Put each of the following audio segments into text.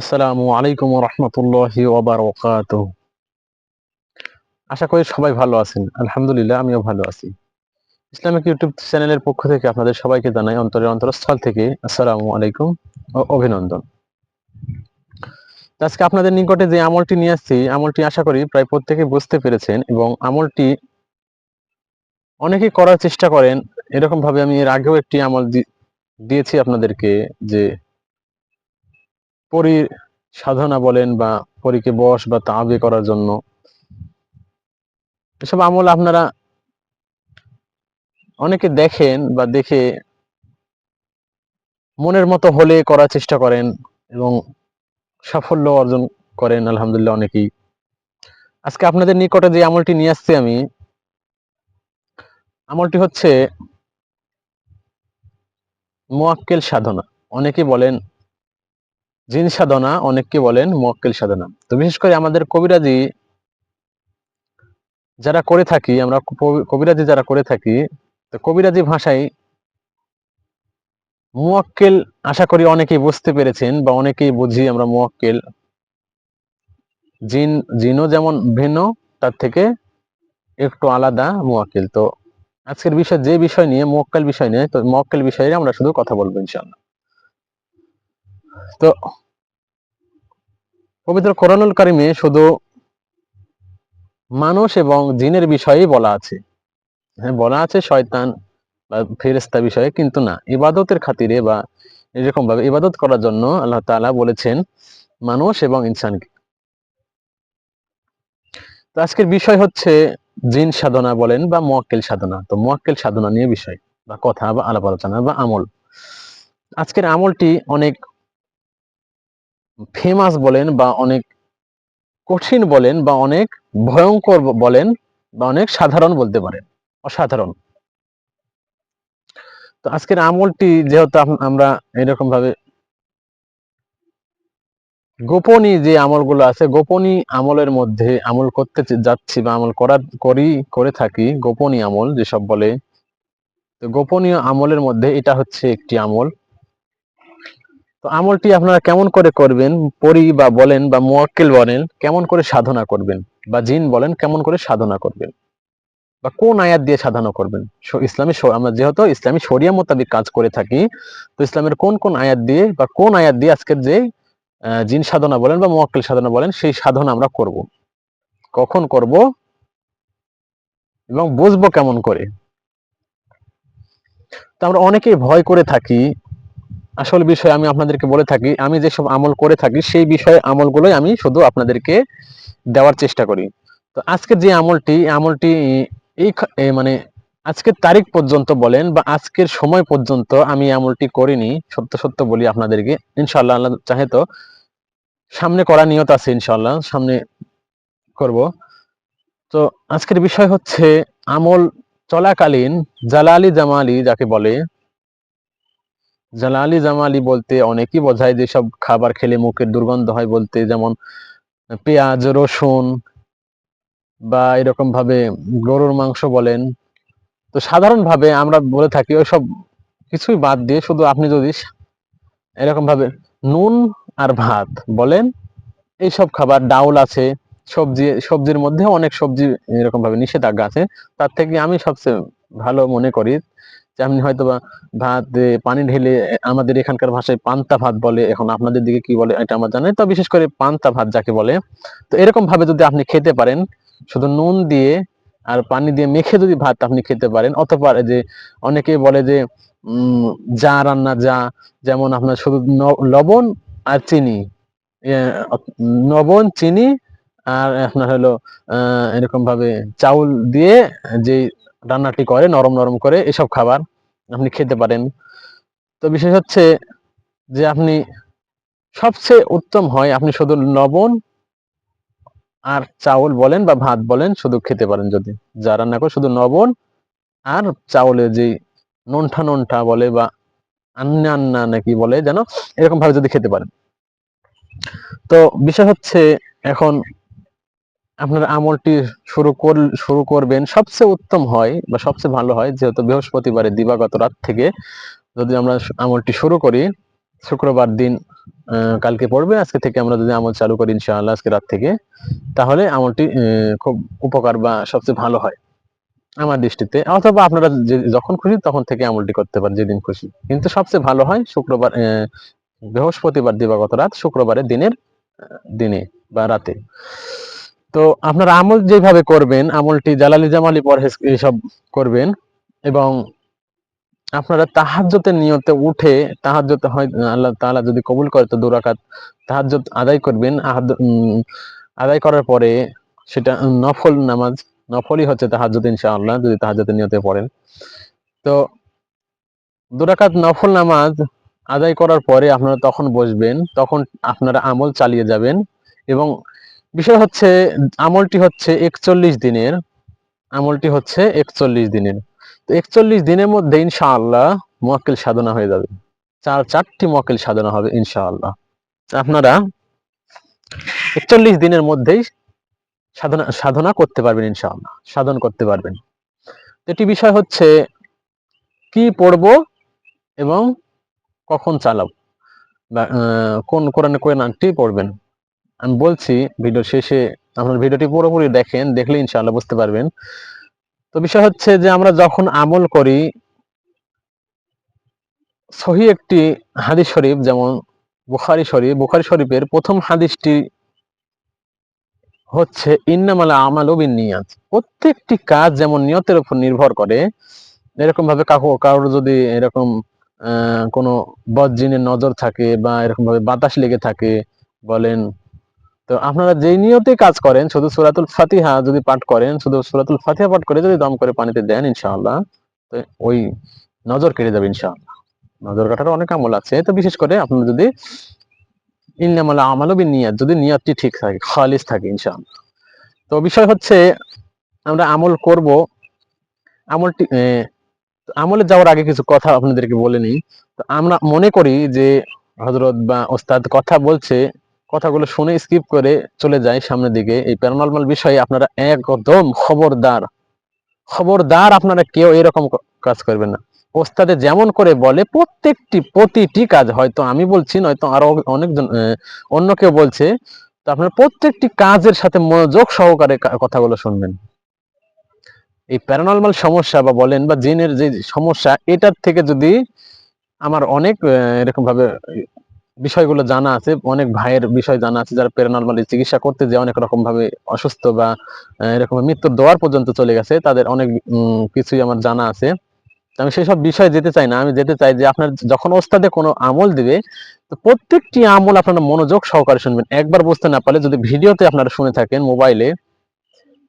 আসসালামু আলাইকুম রহমতুল্লাহি ওবারকাত আশা করি সবাই ভালো আছেন। আলহামদুলিল্লাহ, আমিও ভালো আছি। ইসলামিক ইউটিউব চ্যানেলের পক্ষ থেকে আপনাদের সবাইকে জানাই অন্তরের অন্তরস্থল থেকে আসসালামু আলাইকুম অভিনন্দন। আজকে আপনাদের নিকটে যে আমলটি নিয়ে আসছি, আমলটি আশা করি প্রায় প্রত্যেকে বুঝতে পেরেছেন এবং আমলটি অনেকেই করার চেষ্টা করেন। এরকম ভাবে আমি এর আগেও একটি আমল দিয়েছি আপনাদেরকে যে পরি সাধনা বলেন বা পরীকে বশ বা তাবে করার জন্য। এসব আমল আপনারা অনেকে দেখেন বা দেখে মনের মতো হলে করার চেষ্টা করেন এবং সাফল্য অর্জন করেন আলহামদুলিল্লাহ অনেকেই। আজকে আপনাদের নিকটে যে আমলটি নিয়ে আসছি আমি, আমলটি হচ্ছে মোয়াক্কেল সাধনা। অনেকে বলেন জিন সাধনা অনেককে বলেন মোয়াক্কেল সাধনা। তো বিশেষ করে আমাদের কবিরাজি যারা করে থাকি, আমরা কবিরাজি যারা করে থাকি, তো কবিরাজি ভাষায় মুয়াক্কেল আশা করি অনেকেই বুঝতে পেরেছেন বা অনেকেই বুঝি আমরা মুয়াক্কেল। জিন জিনও যেমন ভিন্ন, তার থেকে একটু আলাদা মুয়াক্কেল। তো আজকের বিষয় যে বিষয় নিয়ে, মুয়াক্কেল বিষয় নিয়ে, তো মুয়াক্কেল বিষয়ে আমরা শুধু কথা বলব ইনশাআল্লাহ। তো পবিত্র কোরআনুল কারিমে শুধু মানুষ এবং জিনের বিষয়েই বলা আছে। হ্যাঁ বলা আছে শয়তান বা ফেরেস্তা বিষয়ে, কিন্তু না। ইবাদতের খাতিরে বা এরকম ভাবে ইবাদত করার জন্য আল্লাহ তাআলা বলেছেন মানুষ এবং ইনসানকে। তো আজকের বিষয় হচ্ছে জিন সাধনা বলেন বা মোয়াক্কেল সাধনা। তো মোয়াক্কেল সাধনা নিয়ে বিষয় বা কথা বা আলাপ আলোচনা বা আমল। আজকের আমলটি অনেক ফেমাস বলেন বা অনেক কঠিন বলেন বা অনেক ভয়ঙ্কর বলেন বা অনেক সাধারণ বলতে পারেন, অসাধারণ। তো আজকের আমলটি যেহেতু আমরা এরকম ভাবে গোপনী যে আমলগুলো আছে গোপনী আমলের মধ্যে আমল করতে যাচ্ছি বা আমল করার, করি, করে থাকি গোপনী আমল যেসব বলে, তো গোপনীয় আমলের মধ্যে এটা হচ্ছে একটি আমল। তো আমলটি আপনারা কেমন করে করবেন? পরি বা বলেন বা মোয়াক্কেল বলেন, কেমন করে সাধনা করবেন? বা জিন বলেন, কেমন করে সাধনা করবেন? বা কোন আয়াত দিয়ে সাধনা করবেন? ইসলামী আমরা যেহেতু ইসলামী শরিয়া মোতাবিক কাজ করে থাকি, তো ইসলামের কোন কোন আয়াত দিয়ে বা কোন আয়াত দিয়ে আজকের যে জিন সাধনা বলেন বা মোয়াক্কেল সাধনা বলেন, সেই সাধনা আমরা করব। কখন করব? এবং বুঝব কেমন করে? তো আমরা অনেকেই ভয় করে থাকি আসল বিষয় আমি আপনাদেরকে বলে থাকি, আমি যেসব আমল করে থাকি, সেই বিষয়ে আমলগুলোই আমি শুধু আপনাদেরকে দেওয়ার চেষ্টা করি। তো আজকে যে আমলটি আমলটি এই মানে আজকের তারিখ পর্যন্ত বলেন বা আজকের সময় পর্যন্ত আমি আমলটি করিনি, সত্য সত্য বলি আপনাদেরকে ইনশাল্লাহ আল্লাহ চাহে তো সামনে করা নিয়ত আছে ইনশাল্লাহ সামনে করব। তো আজকের বিষয় হচ্ছে আমল চলাকালীন জালালি জামালি যাকে বলে জালালি জামালি বলতে অনেকেই বোঝায় যেসব খাবার খেলে মুখের দুর্গন্ধ হয় বলতে, যেমন পেঁয়াজ, রসুন বা এরকম ভাবে গরুর মাংস বলেন। তো সাধারণ ভাবে আমরা বলে থাকি ওইসব কিছুই বাদ দিয়ে শুধু আপনি যদি এরকম ভাবে নুন আর ভাত বলেন, এইসব খাবার, ডাউল আছে, সবজি, সবজির মধ্যে অনেক সবজি এরকম ভাবে নিষেধাজ্ঞা আছে। তার থেকে আমি সবচেয়ে ভালো মনে করি যে আপনি হয়তো বা ভাত পানি ঢেলে আমাদের এখানকার ভাষায় পান্তা ভাত বলে, এখন আপনাদের দিকে কি বলে এটা আমার জানা তো বিশেষ করে পান্তা ভাত যাকে বলে। তো এরকম ভাবে যদি আপনি খেতে পারেন, শুধু নুন দিয়ে আর পানি দিয়ে মেখে যদি ভাত আপনি খেতে পারেন, অথবা যে অনেকেই বলে যে যা রান্না যা, যেমন আপনার শুধু লবণ আর চিনি। লবণ, চিনি আর আপনার হলো এরকম ভাবে চাউল দিয়ে যে রান্নাটি করে, নরম নরম করে এসব খাবার আপনি খেতে পারেন। তো বিশেষ হচ্ছে যে আপনি সবচেয়ে উত্তম হয় আপনি শুধু লবণ আর চাউল বলেন বা ভাত বলেন শুধু খেতে পারেন যদি। যা রান্না করে শুধু লবণ আর চাউলের যে নন্ঠা নন্ঠা বলে বা আন্না আন্না নাকি বলে যেন এরকম ভাবে যদি খেতে পারেন। তো বিষয় হচ্ছে এখন আপনার আমলটি শুরু কর, শুরু করবেন। সবচেয়ে উত্তম হয় বা সবচেয়ে ভালো হয় যেহেতু বৃহস্পতিবারে দিবাগত রাত থেকে যদি আমরা আমলটি শুরু করি, শুক্রবার দিন কালকে পড়বে, আজকে থেকে আমরা যদি আমল চালু করি ইনশাআল্লাহ আজকে রাত থেকে, তাহলে আমলটি খুব উপকার বা সবচেয়ে ভালো হয় আমার দৃষ্টিতে। অথবা আপনারা যখন খুশি তখন থেকে আমলটি করতে পারেন যেদিন খুশি। কিন্তু সবচেয়ে ভালো হয় শুক্রবার বৃহস্পতিবার দিবাগত রাত শুক্রবারের দিনের দিনে বা রাতে। তো আপনারা আমল যেভাবে করবেন, আমলটি জালালি জামালি পরহেজ এইসব করবেন এবং আপনারা তাহাজ্জতের নিয়তে উঠে তাহাজ্জত হয়, আল্লাহ তাআলা যদি কবুল করে তো দুরাকাত তাহাজ্জত আদায় করবেন। আদায় করার পরে সেটা নফল নামাজ, নফলই হচ্ছে তাহাজ্জুদ ইনশাআল্লাহ যদি তাহাজ্জুদের নিয়তে পড়েন। তো দুরাকাত নফল নামাজ আদায় করার পরে আপনারা তখন বসবেন, তখন আপনারা আমল চালিয়ে যাবেন এবং বিষয় হচ্ছে, আমলটি হচ্ছে একচল্লিশ দিনের, আমলটি হচ্ছে একচল্লিশ দিনের। তো একচল্লিশ দিনের মধ্যে ইনশাআল্লাহ মোয়াক্কেল সাধনা হয়ে যাবে। চার, চারটি মোয়াক্কেল সাধনা হবে ইনশাআল্লাহ। আপনারা একচল্লিশ দিনের মধ্যেই সাধনা সাধনা করতে পারবেন ইনশাআল্লাহ, সাধন করতে পারবেন। এটি বিষয় হচ্ছে, কি পড়ব এবং কখন চালাব? কোন কোরআনে কোরআন আনটি পড়বেন? আমি বলছি ভিডিও শেষে আপনার ভিডিওটি পুরোপুরি দেখেন, দেখলে ইনশাআল্লাহ বুঝতে পারবেন। তো বিষয় হচ্ছে যে আমরা যখন আমল করি, সহি একটি হাদিস শরীফ, যেমন বুখারি শরীফ, বুখারি শরীফের প্রথম হাদিসটি হচ্ছে, ইন্নামালা আমাল নিয়াত প্রত্যেকটি কাজ যেমন নিয়তের উপর নির্ভর করে এরকম ভাবে কাকু কারোর যদি এরকম কোনো বজ্জিনের নজর থাকে বা এরকম ভাবে বাতাস লেগে থাকে, বলেন তো আপনারা যেই নিয়তে কাজ করেন, শুধু সুরাতুল ফাতিহা যদি পাঠ করেন, শুধু সুরাতুল ফাতিহা পাঠ করে যদি দম করে পানিতে দেন ইনশাআল্লাহ, তো ওই নজর কেটে যাবে ইনশাআল্লাহ। নজর কাটার অনেক আমল আছে, তো বিশেষ করে আপনার যদি ইন্নামালা আমালও বিন নিয়াত যদি নিয়তটি ঠিক থাকে, খালিস থাকে ইনশাআল্লাহ। তো বিষয় হচ্ছে, আমরা আমল করব, আমলটি আমলে যাওয়ার আগে কিছু কথা আপনাদেরকে বলে নিই। তো আমরা মনে করি যে হজরত বা ওস্তাদ কথা বলছে কথাগুলো শুনে স্কিপ করে চলে যায় সামনের দিকে। এই প্যারানর্মাল বিষয়ে আপনারা একদম খবরদার। খবরদার আপনারা কেউ এরকম কাজ করবেন না। ওস্তাদে যেমন করে বলে, প্রত্যেকটি, প্রতিটি কাজ হয়তো আমি বলছি, নয়তো আরও অনেকজন অন্য কেউ বলছে, তো আপনারা প্রত্যেকটি কাজের সাথে মনোযোগ সহকারে কথাগুলো শুনবেন। এই প্যারানর্মাল সমস্যা বা বলেন বা জিনের যে সমস্যা, এটার থেকে যদি আমার অনেক এরকম ভাবে বিষয়গুলো জানা আছে, অনেক ভাইয়ের বিষয় জানা আছে যারা প্যারানর্মালি চিকিৎসা করতে যে অনেক রকম ভাবে অসুস্থ বা এরকম মৃত্যুর দোয়ার পর্যন্ত চলে গেছে, তাদের অনেক কিছুই আমার জানা আছে। আমি সেই সব বিষয়ে যেতে চাই না, আমি যেতে চাই যে আপনার যখন ওস্তাদে কোনো আমল দিবে প্রত্যেকটি আমল আপনারা মনোযোগ সহকারে শুনবেন। একবার বুঝতে না পারলে যদি ভিডিওতে আপনারা শুনে থাকেন মোবাইলে,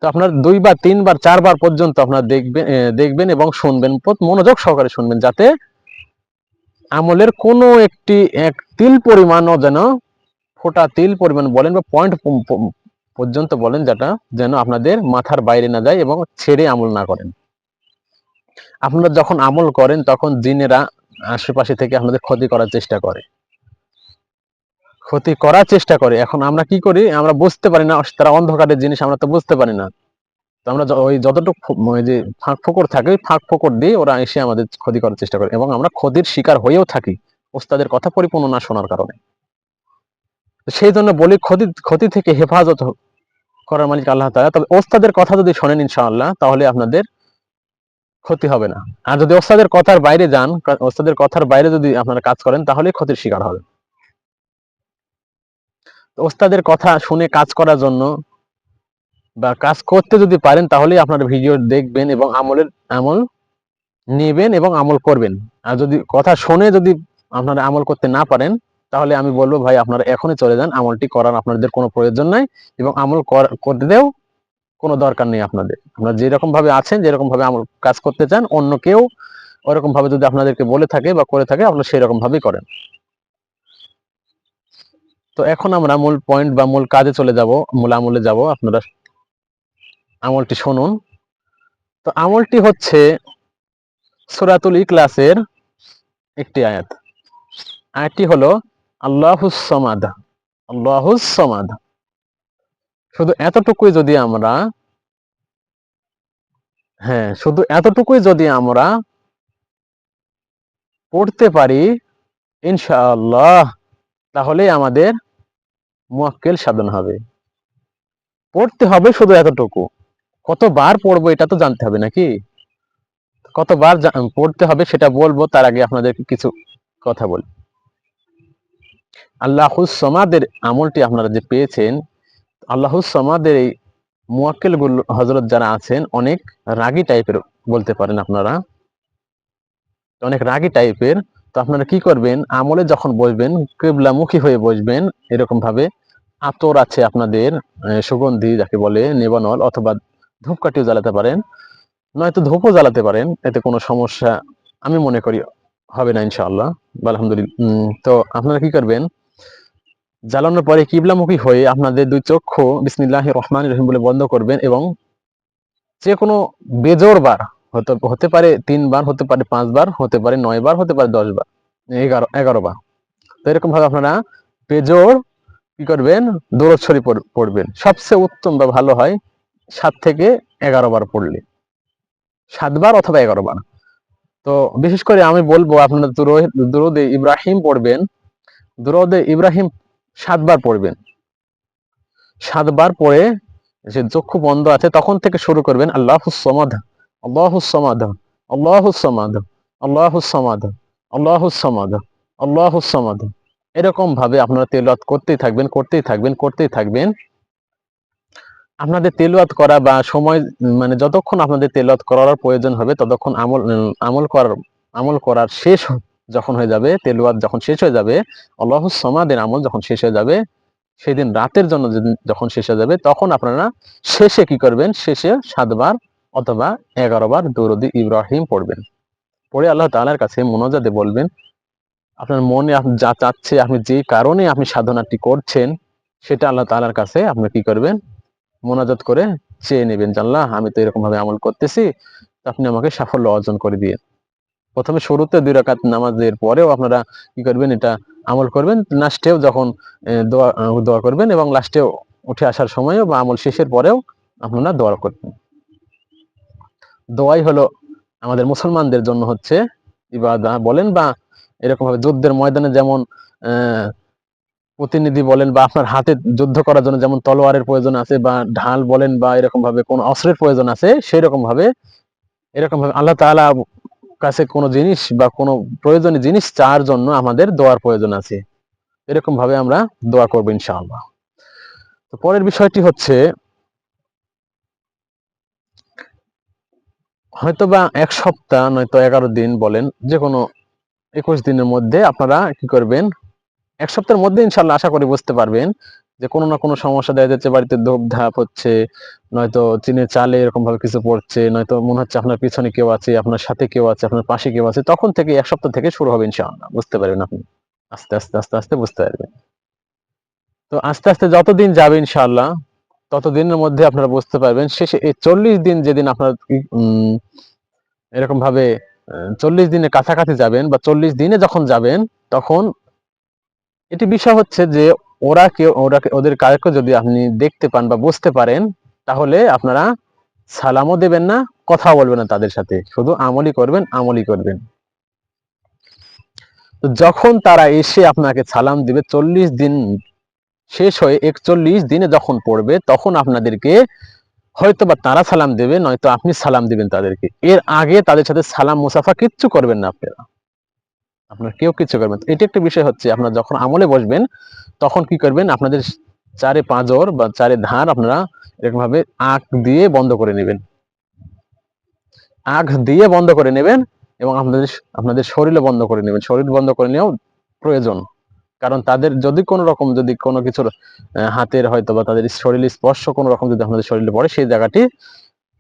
তো আপনার দুইবার, তিনবার, চারবার পর্যন্ত আপনার দেখবেন দেখবেন এবং শুনবেন মনোযোগ সহকারে শুনবেন যাতে আমলের কোনো একটি, এক তিল পরিমাণও যেন ফোটা তিল পরিমাণ বলেন বা পয়েন্ট পর্যন্ত বলেন যেটা যেন আপনাদের মাথার বাইরে না যায় এবং ছেড়ে আমল না করেন। আপনারা যখন আমল করেন তখন জিনেরা আশেপাশে থেকে আপনাদের ক্ষতি করার চেষ্টা করে। ক্ষতি করার চেষ্টা করে। এখন আমরা কি করি? আমরা বুঝতে পারি না, তারা অন্ধকারের জিনিস, আমরা তো বুঝতে পারি না। আমরা ওই যতটুকু ওই যে ফাঁক ফোকর থাকে, ওই ফাঁক ফোকর দিয়ে ওরা এসে আমাদের ক্ষতি করার চেষ্টা করে এবং আমরা ক্ষতির শিকার হয়েও থাকি ওস্তাদের কথা পরিপূর্ণ না শোনার কারণে। সেই জন্য বলি ক্ষতি ক্ষতি থেকে হেফাজত করার মালিক আল্লাহ তাআলা। তবে ওস্তাদের কথা যদি শোনেন ইনশাআল্লাহ, তাহলে আপনাদের ক্ষতি হবে না। আর যদি ওস্তাদের কথার বাইরে যান ওস্তাদের কথার বাইরে যদি আপনারা কাজ করেন, তাহলে ক্ষতির শিকার হবে। ওস্তাদের কথা শুনে কাজ করার জন্য বা কাজ করতে যদি পারেন, তাহলেই আপনার ভিডিও দেখবেন এবং আমলের আমল নেবেন এবং আমল করবেন। আর যদি কথা শুনে যদি আপনারা আমল করতে না পারেন, তাহলে আমি বলব, ভাই, আপনারা এখনই চলে যান। আমলটি করার আপনাদের কোনো প্রয়োজন নাই এবং আমল কর- করতেও কোনো দরকার নেই আপনাদের। আপনারা যেরকম ভাবে আছেন যেরকম ভাবে আমল, কাজ করতে চান, অন্য কেউ ওরকম ভাবে যদি আপনাদেরকে বলে থাকে বা করে থাকে, আপনারা সেরকম ভাবেই করেন। তো এখন আমরা মূল পয়েন্ট বা মূল কাজে চলে যাব, মূল আমলে যাব। আপনারা আমলটি শুনুন। তো আমলটি হচ্ছে সুরাতুল ইখলাসের একটি আয়াত। আয়াতটি হলো আল্লাহুস সমাদ আল্লাহুস সমাদ। শুধু এতটুকুই যদি আমরা হ্যাঁ শুধু এতটুকুই যদি আমরা পড়তে পারি, ইনশাআল্লাহ, তাহলেই আমাদের মুয়াক্কেল সাধন হবে। পড়তে হবে শুধু এতটুকু। কতবার পড়ব এটা তো জানতে হবে নাকি? কতবার পড়তে হবে সেটা বলব, তার আগে আপনাদেরকে কিছু কথা বলি। আল্লাহুস সমাদের আমলটি আপনারা যে পেয়েছেন আল্লাহুস সমাদের এই মুয়াক্কেলগুলো হজরত যারা আছেন, অনেক রাগী টাইপের বলতে পারেন আপনারা। অনেক রাগী টাইপের। তো আপনারা কি করবেন? আমলে যখন বসবেন, কেবলামুখী হয়ে বসবেন এরকম ভাবে আতর আছে আপনাদের সুগন্ধি যাকে বলে, নেবানল অথবা ধূপকাঠিও জ্বালাতে পারেন, নয়তো ধূপও জ্বালাতে পারেন, এতে কোনো সমস্যা আমি মনে করি হবে না ইনশাআল্লাহ। আলহামদুলিল্লাহ তো আপনারা কি করবেন? জ্বালানোর পরে কিবলামুখী হয়ে আপনাদের দুই চক্ষু বিসমিল্লাহ রহমান রহিম বলে বন্ধ করবেন এবং যে কোনো বেজোর বার হতে হতে পারে তিনবার, হতে পারে পাঁচবার, হতে পারে নয় বার হতে পারে দশ বার এগারো এগারো বার। তো এরকম ভাবে আপনারা বেজোর কি করবেন? দৌড় ছড়ি পড়বেন। সবচেয়ে উত্তম বা ভালো হয় সাত থেকে এগারো বার পড়লে। সাতবার অথবা এগারো বার। তো বিশেষ করে আমি বলব, আপনারা দুরো- দুরুদে ইব্রাহিম পড়বেন, দুরুদে ইব্রাহিম সাতবার পড়বেন। সাতবার পড়ে যে চক্ষু বন্ধ আছে, তখন থেকে শুরু করবেন আল্লাহ সমাধ আল্লাহ সমাধ আল্লাহ সমাধ আল্লাহ সমাধ আল্লাহ সমাধ আল্লাহ সমাধ এরকম ভাবে আপনারা তেলত করতেই থাকবেন করতেই থাকবেন করতেই থাকবেন। আপনাদের তেলাওয়াত করা বা সময় মানে যতক্ষণ আপনাদের তেলাওয়াত করার প্রয়োজন হবে, ততক্ষণ আমল আমল করার আমল করার শেষ যখন হয়ে যাবে, তেলাওয়াত যখন শেষ হয়ে যাবে, আল্লাহ সমাদের আমল যখন শেষ হয়ে যাবে, সেদিন রাতের জন্য যখন শেষ হয়ে যাবে, তখন আপনারা শেষে কি করবেন? শেষে সাতবার অথবা এগারো বার দৌরদি ইব্রাহিম পড়বেন। পড়ে আল্লাহ তালার কাছে মোনাজাতে বলবেন, আপনার মনে যা চাচ্ছে আপনি যে কারণে আপনি সাধনাটি করছেন, সেটা আল্লাহ তাআলার কাছে আপনি কি করবেন? মোনাজাত করে চেয়ে নেবেন আল্লাহ আমি তো এরকম ভাবে আমল করতেছি আপনি আমাকে সাফল্য অর্জন করে দিয়ে প্রথমে শুরুতে দুই রাকাত নামাজের পরেও আপনারা কি করবেন এটা আমল করবেন। লাস্টেও যখন দোয়া দোয়া করবেন এবং লাস্টেও উঠে আসার সময়ও বা আমল শেষের পরেও আপনারা দোয়া করবেন। দোয়াই হলো আমাদের মুসলমানদের জন্য হচ্ছে ইবাদা। বলেন বা এরকম ভাবে যুদ্ধের ময়দানে যেমন আহ, প্রতিনিধি বলেন বা আপনার হাতে যুদ্ধ করার জন্য যেমন তলোয়ারের প্রয়োজন আছে বা ঢাল বলেন বা এরকম ভাবে কোন অস্ত্রের প্রয়োজন আছে সেই রকম ভাবে এরকম ভাবে আল্লাহ তাআলা কাছে কোনো জিনিস বা কোনো প্রয়োজনীয় জিনিস চাওয়ার জন্য আমাদের দোয়ার প্রয়োজন আছে। এরকম ভাবে আমরা দোয়া করব ইনশাআল্লাহ। তো পরের বিষয়টি হচ্ছে, হয়তোবা এক সপ্তাহ নয়তো এগারো দিন বলেন যে কোনো একুশ দিনের মধ্যে আপনারা কি করবেন? এক সপ্তাহের মধ্যে ইনশাল্লাহ আশা করি বুঝতে পারবেন যে কোনো না কোনো সমস্যা দেখা যাচ্ছে, বাড়িতে ধূপ ধাপ হচ্ছে, নয়তো চিনের চালে এরকম ভাবে কিছু পড়ছে, নয়তো মনে হচ্ছে আপনার পিছনে কেউ আছে, আপনার সাথে কেউ আছে, আপনার পাশে কেউ আছে, তখন থেকে এক সপ্তাহ থেকে শুরু হবে ইনশাআল্লাহ, বুঝতে পারবেন আপনি। আস্তে আস্তে আস্তে আস্তে বুঝতে পারবেন। তো আস্তে আস্তে যতদিন যাবে ইনশাআল্লাহ, ততদিনের মধ্যে আপনারা বুঝতে পারবেন, শেষে এই চল্লিশ দিন যেদিন আপনার এরকম ভাবে চল্লিশ দিনের কাছাকাছি যাবেন বা চল্লিশ দিনে যখন যাবেন, তখন এটি বিষয় হচ্ছে যে ওরা কেউ ওরা ওদের কাউকে যদি আপনি দেখতে পান বা বুঝতে পারেন, তাহলে আপনারা সালামও দেবেন না কথা বলবেন না তাদের সাথে। শুধু আমলই করবেন আমলই করবেন। যখন তারা এসে আপনাকে সালাম দিবে, চল্লিশ দিন শেষ হয়ে একচল্লিশ দিনে যখন পড়বে, তখন আপনাদেরকে হয়তো বা তারা সালাম দেবে, নয়তো আপনি সালাম দিবেন তাদেরকে। এর আগে তাদের সাথে সালাম, মুসাফা কিচ্ছু করবেন না আপনারা। আপনার কেউ কিছু করবেন। এটি একটা বিষয় হচ্ছে, আপনার যখন আমলে বসবেন, তখন কি করবেন? আপনাদের চারে পাঁজর বা চারে ধার আপনারা এরকম ভাবে আখ দিয়ে বন্ধ করে নেবেন। আখ দিয়ে বন্ধ করে নেবেন এবং আপনাদের আপনাদের শরীরে বন্ধ করে নেবেন। শরীর বন্ধ করে নেওয়াও প্রয়োজন। কারণ তাদের যদি কোনো রকম যদি কোনো কিছুর হাতের হয়তো বা তাদের শরীরে স্পর্শ কোনো রকম যদি আপনাদের শরীরে পড়ে, সেই জায়গাটি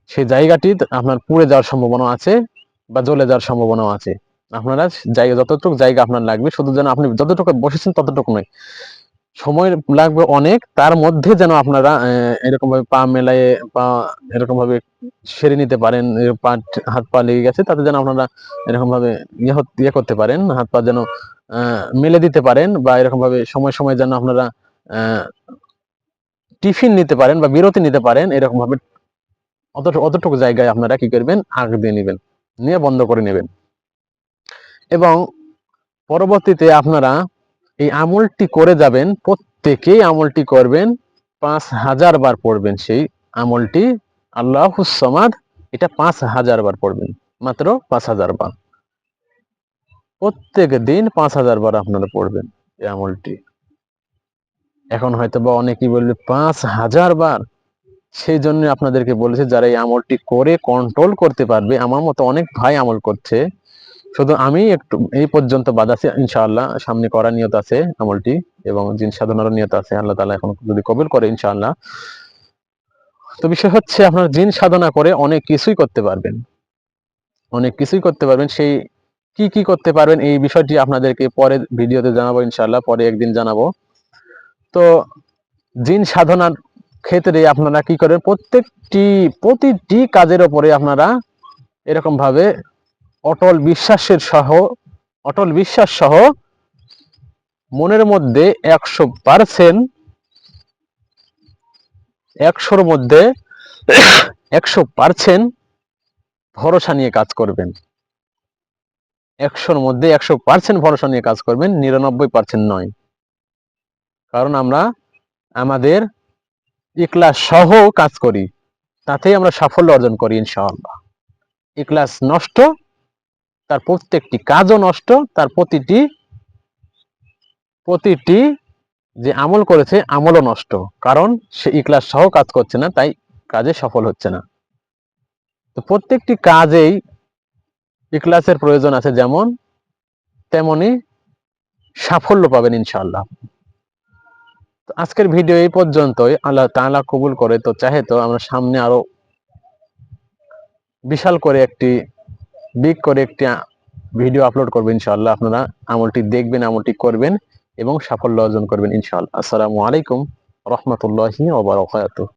সেই জায়গাটি আপনার পুড়ে যাওয়ার সম্ভাবনা আছে বা জ্বলে যাওয়ার সম্ভাবনাও আছে। আপনারা জায়গা যতটুকু জায়গা আপনার লাগবে, শুধু যেন আপনি যতটুকু বসেছেন ততটুকু নয়। সময় লাগবে অনেক, তার মধ্যে যেন আপনারা এরকম ভাবে পা মেলায় পা এরকম ভাবে সেরে নিতে পারেন পা, হাত পা লেগে গেছে, তাতে যেন আপনারা এরকম ভাবে ইয়ে ইয়ে করতে পারেন, হাত পা যেন মেলে দিতে পারেন বা এরকম ভাবে সময় সময় যেন আপনারা টিফিন নিতে পারেন বা বিরতি নিতে পারেন এরকম ভাবে অতটুকু অতটুকু জায়গায় আপনারা কি করবেন আগ দিয়ে নেবেন, নিয়ে বন্ধ করে নেবেন। এবং পরবর্তীতে আপনারা এই আমলটি করে যাবেন, প্রত্যেকেই আমলটি করবেন, পাঁচ হাজার বার পড়বেন সেই আমলটি। আল্লাহ সমাদ এটা পাঁচ হাজার বার পড়বেন, মাত্র পাঁচ হাজার বার। প্রত্যেক দিন পাঁচ হাজার বার আপনারা পড়বেন এই আমলটি। এখন হয়তো বা অনেকেই বলবে, পাঁচ হাজার বার? সেই জন্য আপনাদেরকে বলেছে, যারা এই আমলটি করে কন্ট্রোল করতে পারবে, আমার মতো অনেক ভাই আমল করছে শুধু আমি একটু এই পর্যন্ত বাদ আছে, ইনশাআল্লাহ। সামনে করার নিয়ত আছে আমলটি এবং জিন সাধনারও নিয়ত আছে। আল্লাহ তালা এখন যদি কবুল করে, ইনশাআল্লাহ। তো বিষয় হচ্ছে, আপনার জিন সাধনা করে অনেক কিছুই করতে পারবেন। অনেক কিছুই করতে পারবেন। সেই কি কি করতে পারবেন, এই বিষয়টি আপনাদেরকে পরে ভিডিওতে জানাব, ইনশাআল্লাহ। পরে একদিন জানাব। তো জিন সাধনার ক্ষেত্রে আপনারা কি করেন, প্রত্যেকটি, প্রতিটি কাজের ওপরে আপনারা এরকম ভাবে অটল বিশ্বাসের সহ, অটল বিশ্বাস সহ মনের মধ্যে একশো পার্সেন্ট, একশোর মধ্যে একশো পার্সেন্ট ভরসা নিয়ে কাজ করবেন। একশোর মধ্যে একশো পার্সেন্ট ভরসা নিয়ে কাজ করবেন, নিরানব্বই পার্সেন্ট নয়। কারণ আমরা আমাদের ইকলাস সহ কাজ করি, তাতেই আমরা সাফল্য অর্জন করি ইনশাআল্লাহ। ইকলাস নষ্ট তার প্রত্যেকটি কাজও নষ্ট, তার প্রতিটি প্রতিটি যে আমল করেছে, আমলও নষ্ট। কারণ সে ইকলাস সহ কাজ করছে না, তাই কাজে সফল হচ্ছে না। তো প্রত্যেকটি কাজেই ইকলাসের প্রয়োজন আছে যেমন, তেমনি সাফল্য পাবেন ইনশাআল্লাহ। তো আজকের ভিডিও এই পর্যন্তই। আল্লাহ তাআলা কবুল করে, তো চাহে তো আমরা সামনে আরও বিশাল করে একটি বিগ করে একটি ভিডিও আপলোড করবেন ইনশাআল্লাহ। আপনারা আমলটি দেখবেন, আমলটি করবেন এবং সাফল্য অর্জন করবেন ইনশাআল্লাহ। আসসালামু আলাইকুম রহমতুল্লাহি ওয়া বারাকাতুহু।